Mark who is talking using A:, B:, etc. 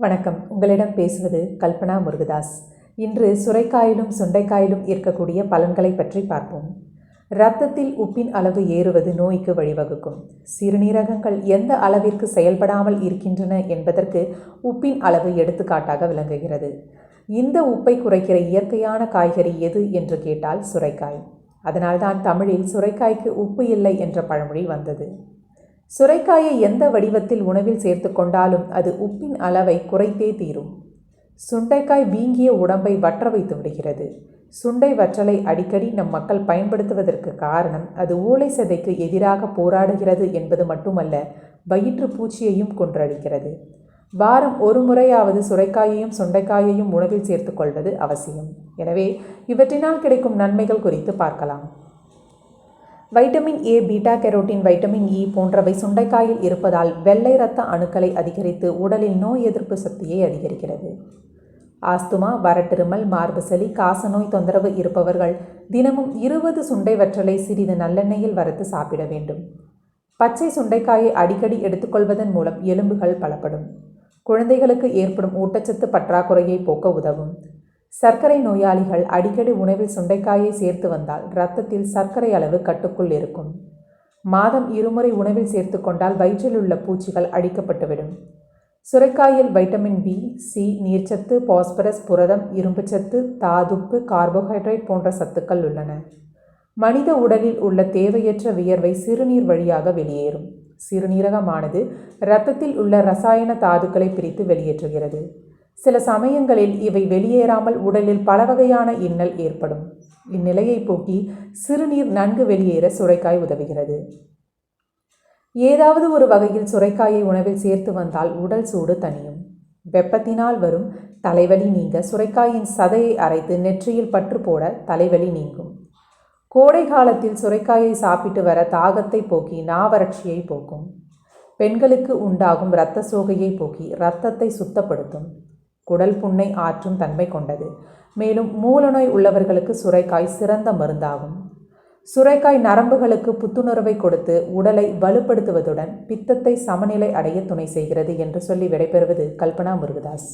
A: வணக்கம். உங்களிடம் பேசுவது கல்பனா முருகதாஸ். இன்று சுரைக்காயிலும் சுண்டைக்காயிலும் இருக்கக்கூடிய பலன்களை பற்றி பார்ப்போம். இரத்தத்தில் உப்பின் அளவு ஏறுவது நோய்க்கு வழிவகுக்கும். சிறுநீரகங்கள் எந்த அளவிற்கு செயல்படாமல் இருக்கின்றன என்பதற்கு உப்பின் அளவு எடுத்துக்காட்டாக விளங்குகிறது. இந்த உப்பை குறைக்கிற இயற்கையான காய்கறி எது என்று கேட்டால் சுரைக்காய். அதனால்தான் தமிழில் சுரைக்காய்க்கு உப்பு இல்லை என்ற பழமொழி வந்தது. சுரைக்காயை எந்த வடிவத்தில் உணவில் சேர்த்து கொண்டாலும் அது உப்பின் அளவை குறைத்தே தீரும். சுண்டைக்காய் வீங்கிய உடம்பை வற்ற வைத்து விடுகிறது. சுண்டை வற்றலை அடிக்கடி நம் மக்கள் பயன்படுத்துவதற்கு காரணம் அது ஊளை சதைக்கு எதிராக போராடுகிறது என்பது மட்டுமல்ல வயிற்று பூச்சியையும் கொன்றடிக்கிறது. வாரம் ஒரு முறையாவது சுரைக்காயையும் சுண்டைக்காயையும் உணவில் சேர்த்துக்கொள்வது அவசியம். எனவே இவற்றினால் கிடைக்கும் நன்மைகள் குறித்து பார்க்கலாம். Vitamin A beta carotene vitamin E போன்றவை சுண்டைக்காயில் இருப்பதால் வெள்ளை இரத்த அணுக்களை அதிகரித்து உடலில் நோய் எதிர்ப்பு சக்தியை அதிகரிக்கிறது. ஆஸ்துமா வரட்டிருமல் மார்பு சளி காசநோய் தொந்தரவு இருப்பவர்கள் தினமும் இருபது சுண்டை வற்றலை சிறிது நல்லெண்ணெயில் வறுத்து சாப்பிட வேண்டும். பச்சை சுண்டைக்காயை அடிக்கடி எடுத்துக்கொள்வதன் மூலம் எலும்புகள் பலப்படும். குழந்தைகளுக்கு ஏற்படும் ஊட்டச்சத்து பற்றாக்குறையை போக்க உதவும். சர்க்கரை நோயாளிகள் அடிக்கடி உணவில் சுண்டைக்காயை சேர்த்து வந்தால் இரத்தத்தில் சர்க்கரை அளவு கட்டுக்குள் இருக்கும். மாதம் இருமுறை உணவில் சேர்த்து கொண்டால் வயிற்றில் உள்ள பூச்சிகள் அழிக்கப்பட்டுவிடும் சுரைக்காயில் வைட்டமின் பி சி நீர்ச்சத்து பாஸ்பரஸ் புரதம் இரும்புச்சத்து தாதுப்பு கார்போஹைட்ரேட் போன்ற சத்துக்கள் உள்ளன. மனித உடலில் உள்ள தேவையற்ற வியர்வை சிறுநீர் வழியாக வெளியேறும். சிறுநீரகமானது இரத்தத்தில் உள்ள ரசாயன தாதுக்களை பிரித்து வெளியேற்றுகிறது. சில சமயங்களில் இவை வெளியேறாமல் உடலில் பல வகையான இன்னல் ஏற்படும். இந்நிலையை போக்கி சிறுநீர் நன்கு வெளியேற சுரைக்காய் உதவுகிறது. ஏதாவது ஒரு வகையில் சுரைக்காயை உணவில் சேர்த்து வந்தால் உடல் சூடு தனியும் வெப்பத்தினால் வரும் தலைவலி நீங்க சுரைக்காயின் சதையை அரைத்து நெற்றியில் பற்று போட தலைவலி நீங்கும். கோடை காலத்தில் சுரைக்காயை சாப்பிட்டு வர தாகத்தை போக்கி நாவறட்சியை போக்கும். பெண்களுக்கு உண்டாகும் இரத்த சோகையை போக்கி இரத்தத்தை சுத்தப்படுத்தும். குடல் புண்ணை ஆற்றும் தன்மை கொண்டது. மேலும் மூலநோய் உள்ளவர்களுக்கு சுரைக்காய் சிறந்த மருந்தாகும். சுரைக்காய் நரம்புகளுக்கு புத்துணர்வை கொடுத்து உடலை வலுப்படுத்துவதுடன் பித்தத்தை சமநிலை அடைய துணை செய்கிறது என்று சொல்லி விடைபெறுவது கல்பனா முருகதாஸ்.